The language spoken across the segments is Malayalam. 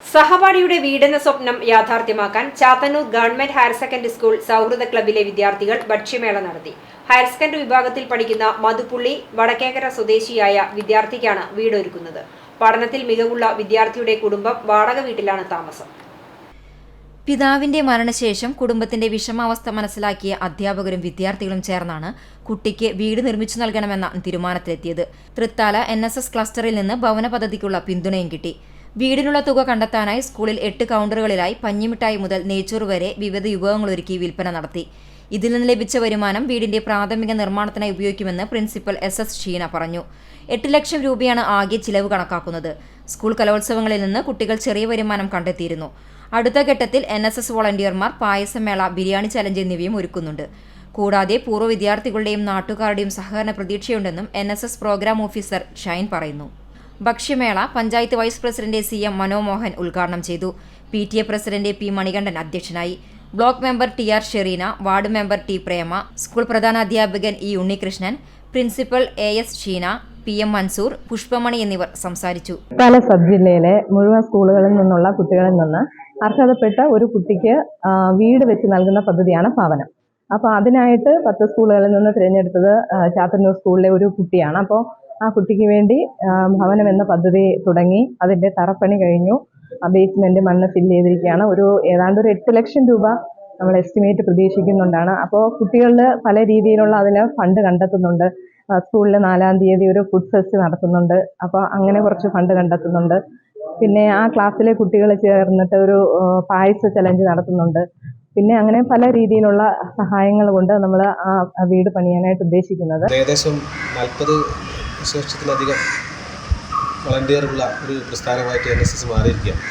സഹപാഠിയുടെ വീടെന്ന സ്വപ്നം യാഥാർത്ഥ്യമാക്കാൻ Chathannoor government higher secondary school സൗഹൃദ ക്ലബിലെ വിദ്യാർത്ഥികൾ ഭക്ഷ്യമേള നടത്തി. ഹയർ സെക്കൻഡറി വിഭാഗത്തിൽ പഠിക്കുന്ന മധുപുള്ളി വടക്കേക്കര സ്വദേശിയായ വിദ്യാർത്ഥിക്കാണ് വീടൊരുക്കുന്നത്. പഠനത്തിൽ മികവുള്ള വിദ്യാർത്ഥിയുടെ കുടുംബം വാടക വീട്ടിലാണ് താമസം. പിതാവിന്റെ മരണശേഷം കുടുംബത്തിന്റെ വിഷമാവസ്ഥ മനസ്സിലാക്കിയ അധ്യാപകരും വിദ്യാർത്ഥികളും ചേർന്നാണ് കുട്ടിക്ക് വീട് നിർമ്മിച്ചു നൽകണമെന്ന തീരുമാനത്തിലെത്തിയത്. തൃത്താല എൻ ക്ലസ്റ്ററിൽ നിന്ന് ഭവന പദ്ധതിക്കുള്ള പിന്തുണയും കിട്ടി. വീടിനുള്ള തുക കണ്ടെത്താനായി സ്കൂളിൽ എട്ട് കൗണ്ടറുകളിലായി പഞ്ഞിമിഠായി മുതൽ നെയ്ച്ചോറ് വരെ വിവിധ വിഭവങ്ങളൊരുക്കി വിൽപ്പന നടത്തി. ഇതിൽ നിന്ന് ലഭിച്ച വരുമാനം വീടിന്റെ പ്രാഥമിക നിർമ്മാണത്തിനായി ഉപയോഗിക്കുമെന്ന് പ്രിൻസിപ്പൽ എസ് എസ് ഷീന പറഞ്ഞു. എട്ട് ലക്ഷം രൂപയാണ് ആകെ ചിലവ് കണക്കാക്കുന്നത്. സ്കൂൾ കലോത്സവങ്ങളിൽ നിന്ന് കുട്ടികൾ ചെറിയ വരുമാനം കണ്ടെത്തിയിരുന്നു. അടുത്ത ഘട്ടത്തിൽ എൻ എസ് എസ് വോളണ്ടിയർമാർ പായസമേള ബിരിയാണി ചലഞ്ച് എന്നിവയും ഒരുക്കുന്നുണ്ട്. കൂടാതെ പൂർവ വിദ്യാർത്ഥികളുടെയും നാട്ടുകാരുടെയും സഹകരണ പ്രതീക്ഷയുണ്ടെന്നും എൻ പ്രോഗ്രാം ഓഫീസർ ഷൈൻ പറയുന്നു. ഭക്ഷ്യമേള panchayat vice president C M Manomohan ഉദ്ഘാടനം ചെയ്തു. P T A president P Manikandan അധ്യക്ഷനായി. Block member T R Shereena ward member T Prema school പ്രധാനാധ്യാപകൻ E Unnikrishnan principal A S Sheena P M Mansoor Pushpamani എന്നിവർ സംസാരിച്ചു. പല സബ് ജില്ലയിലെ മുഴുവൻ സ്കൂളുകളിൽ നിന്നുള്ള കുട്ടികളിൽ നിന്ന് അർഹതപ്പെട്ട ഒരു കുട്ടിക്ക് വീട് വെച്ച് നൽകുന്ന പദ്ധതിയാണ് ഭവനം. അപ്പോൾ അതിനായിട്ട് പത്ത് സ്കൂളുകളിൽ നിന്ന് തിരഞ്ഞെടുത്തത് ചാത്തന്നൂർ സ്കൂളിലെ ഒരു കുട്ടിയാണ്. അപ്പോൾ ആ കുട്ടിക്ക് വേണ്ടി ഭവനം എന്ന പദ്ധതി തുടങ്ങി. അതിന്റെ തറപ്പണി കഴിഞ്ഞു. ആ ബേസ്മെന്റ് മണ്ണ് ഫില്ല് ചെയ്തിരിക്കുകയാണ്. ഒരു ഏതാണ്ട് ഒരു എട്ട് ലക്ഷം രൂപ നമ്മൾ എസ്റ്റിമേറ്റ് പ്രതീക്ഷിക്കുന്നുണ്ടാണ്. അപ്പോൾ കുട്ടികളിൽ പല രീതിയിലുള്ള അതിന് ഫണ്ട് കണ്ടെത്തുന്നുണ്ട്. സ്കൂളിൽ നാലാം തീയതി ഒരു ഫുഡ് ഫെസ്റ്റ് നടത്തുന്നുണ്ട്. അപ്പോൾ അങ്ങനെ കുറച്ച് ഫണ്ട് കണ്ടെത്തുന്നുണ്ട്. പിന്നെ ആ ക്ലാസ്സിലെ കുട്ടികൾ ചേർന്നിട്ട് ഒരു പായസ ചലഞ്ച് നടത്തുന്നുണ്ട്. പിന്നെ അങ്ങനെ പല രീതിയിലുള്ള സഹായങ്ങൾ കൊണ്ട് നമ്മൾ ആ വീട് പണിയാനായിട്ട് ഉദ്ദേശിക്കുന്നത്. ഏകദേശം നാൽപ്പത് ശേഷത്തിലധികം വളണ്ടിയറുള്ള ഒരു പ്രസ്ഥാനമായിട്ട് എൻ എസ് എസ് മാറിയിരിക്കുകയാണ്.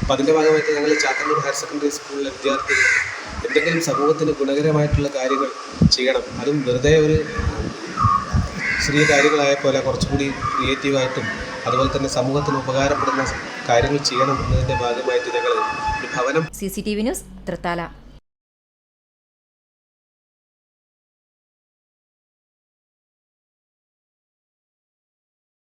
അപ്പോൾ അതിന്റെ ഭാഗമായിട്ട് ഞങ്ങൾ ചാത്തന്നൂർ ഹയർ സെക്കൻഡറി സ്കൂളിലെ വിദ്യാർത്ഥികൾ എന്തെങ്കിലും സമൂഹത്തിന് ഗുണകരമായിട്ടുള്ള കാര്യങ്ങൾ ചെയ്യണം. അതും വെറുതെ ഒരു ചെറിയ കാര്യങ്ങളായ പോലെ കുറച്ചുകൂടി ക്രിയേറ്റീവായിട്ടും അതുപോലെ തന്നെ സമൂഹത്തിന് ഉപകാരപ്പെടുന്ന കാര്യങ്ങൾ ചെയ്യണം എന്നതിന്റെ ഭാഗമായിട്ട് ഞങ്ങൾ ഒരു ഭവനം C C T V news Thrithala.